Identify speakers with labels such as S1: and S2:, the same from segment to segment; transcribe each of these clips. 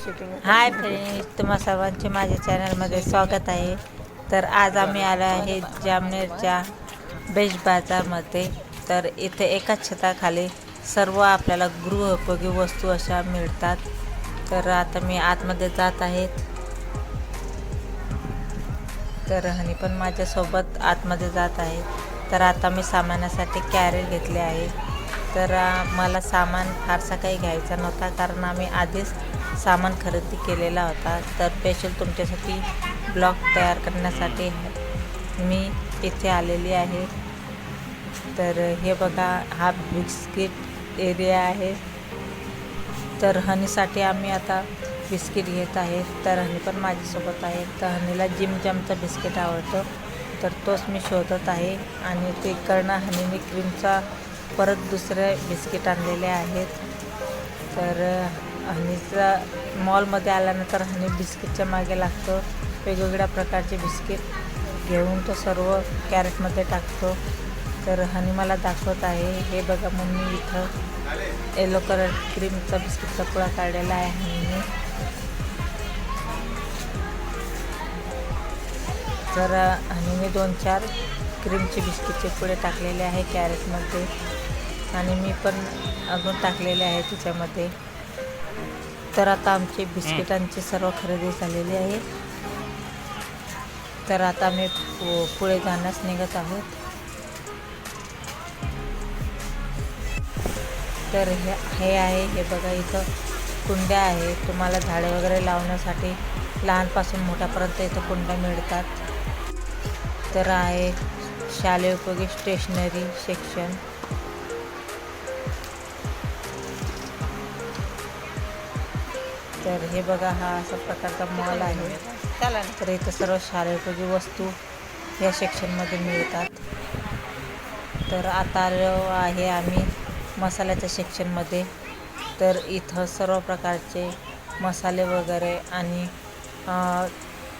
S1: Hi friend तुम्हा सर्वांचे माझ्या चॅनलमध्ये स्वागत आहे. तर आज आम्ही आलो आहे जामनेरच्या बेज बाजारमध्ये. तर इथे एकाच छताखाली सर्व आपल्याला गृहोपयोगी वस्तू अशा मिळतात. तर आता मी आतमध्ये जात आहेत तर हनी पण माझ्यासोबत आतमध्ये जात आहे. तर आता मी सामानासाठी कॅरेल घेतले आहे. तर मला सामान फारसा काही घ्यायचा नव्हता कारण आम्ही आधीच सामान खरेदी केलेला होता. तर स्पेशल तुमच्यासाठी ब्लॉग तयार करण्यासाठी मी इथे आलेली आहे. तर हे बघा हा बिस्किट एरिया आहे. तर हनीसाठी आम्ही आता बिस्किट घेत आहे. तर हनी पण माझ्यासोबत आहे. तर हनीला जिम बिस्किट आवडतो. तर तोच मी शोधत आहे. आणि ते करणं हनीने क्रीमचा परत दुसरे बिस्किट आणलेले आहेत. तर हनीचा मॉलमध्ये आल्यानंतर हनी बिस्किटच्या मागे लागतो. वेगवेगळ्या प्रकारचे बिस्किट घेऊन तो सर्व कॅरेटमध्ये टाकतो. तर हनी मला दाखवत आहे हे बघा मम्मी इथं येलो कलर क्रीमचा बिस्किटचा पुडा काढलेला आहे हनीने. तर हनीने दोन चार क्रीमचे बिस्किटचे पुडे टाकलेले आहे कॅरेटमध्ये आणि मी पण अजून टाकलेले आहे त्याच्यामध्ये तर आता आमची बिस्किटांची सर्व खरेदी झालेली आहे. तर आता आम्ही पुढे जाण्यास निघत आहोत. तर हे हे आहे हे बघा इथं कुंड्या आहे तुम्हाला झाडे वगैरे लावण्यासाठी लहानपासून मोठ्यापर्यंत इथं कुंड्या मिळतात. तर आहे शालेय उपयोगी स्टेशनरी सेक्शन तर हे बघा हा असा प्रकारचा मॉल आहे. तर इथं सर्व उपयोगी वस्तू या सेक्शनमध्ये मिळतात. तर आता आहे आम्ही मसाल्याच्या सेक्शनमध्ये तर इथं सर्व प्रकारचे मसाले वगैरे आणि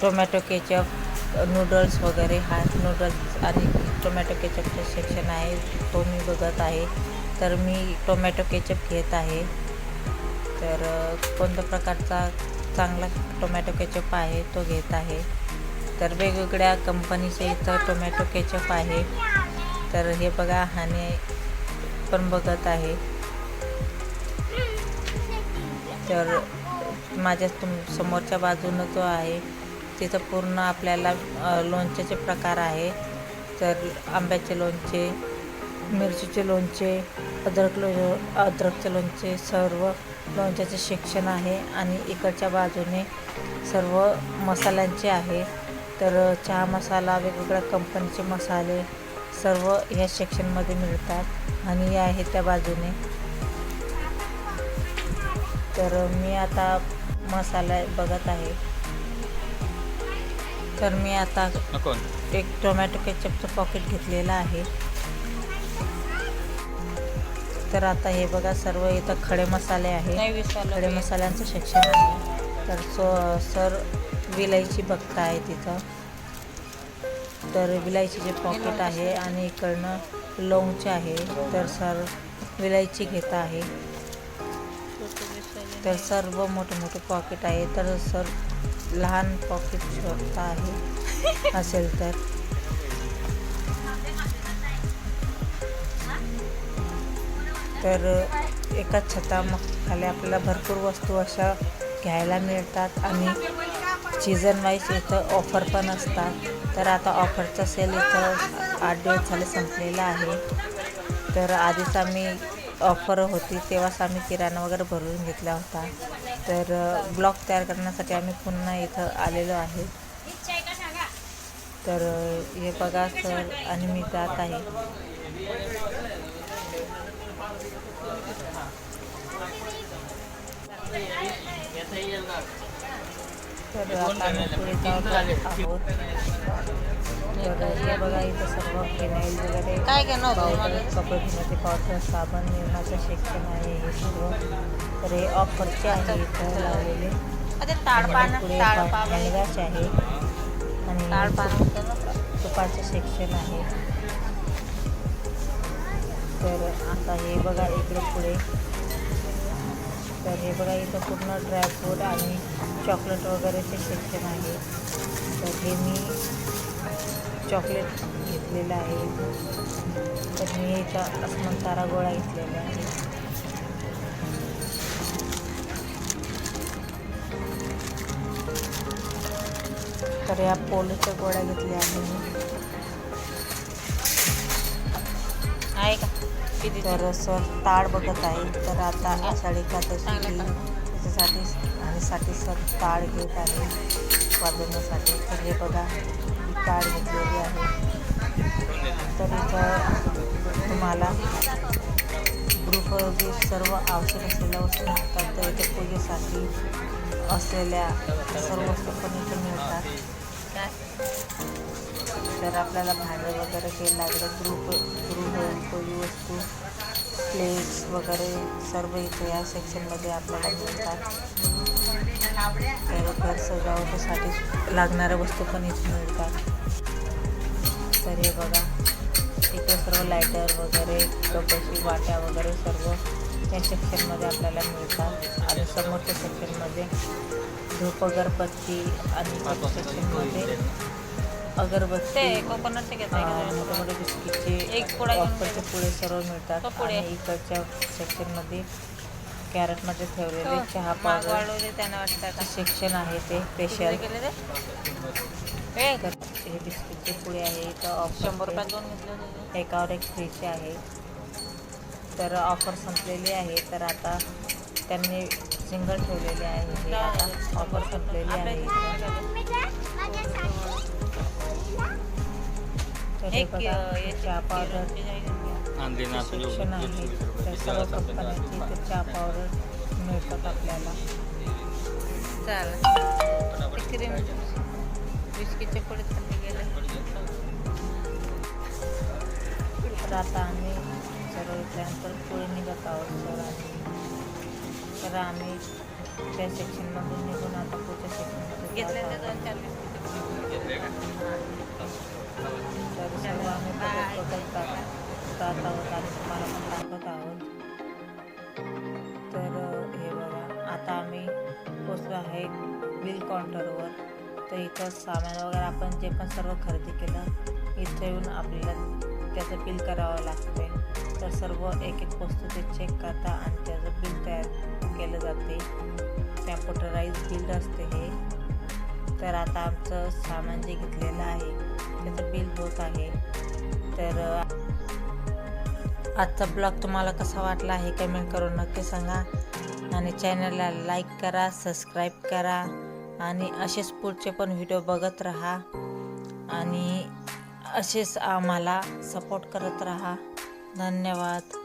S1: टोमॅटो केचप नूडल्स वगैरे हा नूडल्स आणि टोमॅटो केचपचं सेक्शन आहे. तो मी बघत आहे. तर मी टोमॅटो केचप घेत आहे. तर कोणत्या प्रकारचा चांगला टोमॅटो केचप आहे तो घेत आहे. तर वेगवेगळ्या कंपनीचे इथं टोमॅटो केचप आहे. तर हे बघा हाने पण बघत आहे. तर माझ्या तुम समोरच्या बाजूनं जो आहे तिथं पूर्ण आपल्याला लोणच्याचे प्रकार आहे. तर आंब्याचे लोणचे मिरचीचे लोणचे अद्रक लो अद्रकचे लोणचे सर्व लोणच्याचे सेक्शन आहे आणि इकडच्या बाजूने सर्व मसाल्यांचे आहे. तर चहा मसाला वेगवेगळ्या कंपनीचे मसाले सर्व ह्या सेक्शनमध्ये मिळतात आणि हे आहे त्या बाजूने. तर मी आता मसाला बघत आहे. तर मी आता एक टोमॅटो केचपचं पॉकेट घेतलेलं आहे. तर आता हे बघा सर्व इथं खडे मसाले आहे खडे. मसाल्यांचं सेक्शन आहे. तर सो सर विलायची बघताय तिथं तर विलायचीचे पॉकेट आहे आणि इकडनं लोंगचे आहे तर सर विलायची घेत आहे. तर सर्व मोठे मोठे पॉकेट आहे. तर सर लहान पॉकेट शोधता आहे. असेल तर. तर एका छताखाली आपल्याला भरपूर वस्तू अशा घ्यायला मिळतात आणि सीझन वाईज इथं ऑफर पण असतात. तर आता ऑफरचा सेल इथं आठ दिवस झाले संपलेला आहे. तर आधीच आम्ही ऑफर होती तेव्हाच आम्ही किराणा वगैरे भरून घेतला होता. तर ब्लॉग तयार करण्यासाठी आम्ही पुन्हा इथं आलेलो आहे. तर हे बघा सर आणि मी जात आहे. तर आता आम्ही आहोत. हे बघा इथं सर्व फिनाईल वगैरे
S2: काय
S1: पावडर? कपडे धुण्याचे पावडर साबण निर्माचं सेक्शन आहे हे सर्व. तर हे ऑफरचे आहे इथं लावलेले. पुढे हँडवॅश आहे. आणि तुपाचं सेक्शन आहे. तर आता हे बघा इकडे पुढे. तर हे बघा इथं पूर्ण ड्रायफ्रूट आणि चॉकलेट वगैरेचे सेक्शन आहे. तर हे मी चॉकलेट घेतलेलं आहे. तर मी इथं अस्मंतारा गोळा घेतलेला आहे. तर या पोलोच्या गोळ्या घेतल्या आहे तर सर ताड बघत आहे. तर आता आषाढी एकादशी. त्याच्यासाठी आणि साठी सर ताड घेत आहे. वाजवण्यासाठी. तर हे बघा ताड घेतलेली आहे. तर इथं तुम्हाला ग्रुपवरती सर्व आवश्यक असलेल्या वस्तू मिळतात. तर इथे पूजेसाठी असलेल्या सर्व वस्तू पण इथे मिळतात. तर आपल्याला भांडं वगैरे काही लागलं गृह गृहोपयोगी वस्तू प्लेट्स वगैरे सर्व इथे या सेक्शनमध्ये आपल्याला मिळतात. तर घर सजावटीसाठी लागणाऱ्या वस्तू पण इथे मिळतात. तर हे बघा इथे सर्व लायटर वगैरे कपाशी वाट्या वगैरे सर्व या सेक्शनमध्ये आपल्याला मिळतात. आणि समोरच्या सेक्शनमध्ये धूप अगरबत्ती आणि सेक्शनमध्ये अगरबत्ती.
S2: ते कोकोनटचे घेत आहे
S1: अं,
S2: का
S1: मोठे मोठे बिस्किटचे
S2: एक पुडा घेऊन
S1: ऑफरचे पुढे सर्व मिळतात.
S2: तो.
S1: आणि इकडच्या सेक्शनमध्ये कॅरेटमध्ये ठेवलेले चहा पावडर.
S2: त्यांना वाटतं
S1: सेक्शन आहे ते स्पेशल
S2: ते? ए
S1: हे बिस्किटचे पुढे आहे इथं ऑफर
S2: शंभर रुपयात दोन घेतले होते
S1: एकावर एक फ्रीचे आहे. तर ऑफर संपलेली आहे. तर आता त्यांनी सिंगल ठेवलेले आहे. हे आता ऑफर संपलेली आहे. इथं.
S2: एक
S1: चहा पावडर. सेक्शन आहे. त्या सर्व कंपन्यांची इथे चहा पावडर मिळतात आपल्याला.
S2: चालेल. क्रीम बिस्किटचे पुढे थंडी गेले.
S1: तर आता आम्ही सर्व इथल्यानंतर पुढे निघत आहोत. सर तर आम्ही त्या सेक्शनमधून निघून आता पुढच्या सेक्शनमध्ये
S2: घेतले
S1: जात
S2: ते
S1: आहोत.
S2: दोन चार
S1: तर सर्व आम्ही बघत बघत जात आहोत आणि तुम्हाला पण दाखवत आहोत तर हे बघा आता आम्ही पोचलो आहे बिल काउंटरवर तर इथं सामान वगैरे आपण जे पण सर्व खरेदी केलं इथं येऊन आपल्याला त्याचं बिल करावं लागते. तर सर्व एक एक वस्तू ते चेक करता आणि त्याचं बिल तयार केलं जाते. कॅम्प्युटराईज बिल असते हे. तर आता आमचं सामान जे घेतलेलं आहे त्याचं बिल होत आहे. तर आजचा ब्लॉग तुम्हाला कसा वाटला आहे कमेंट करून नक्की सांगा. आणि चॅनलला लाईक करा सबस्क्राईब करा. आणि असेच पुढचे पण व्हिडिओ बघत राहा. आणि असेच आम्हाला सपोर्ट करत राहा. धन्यवाद.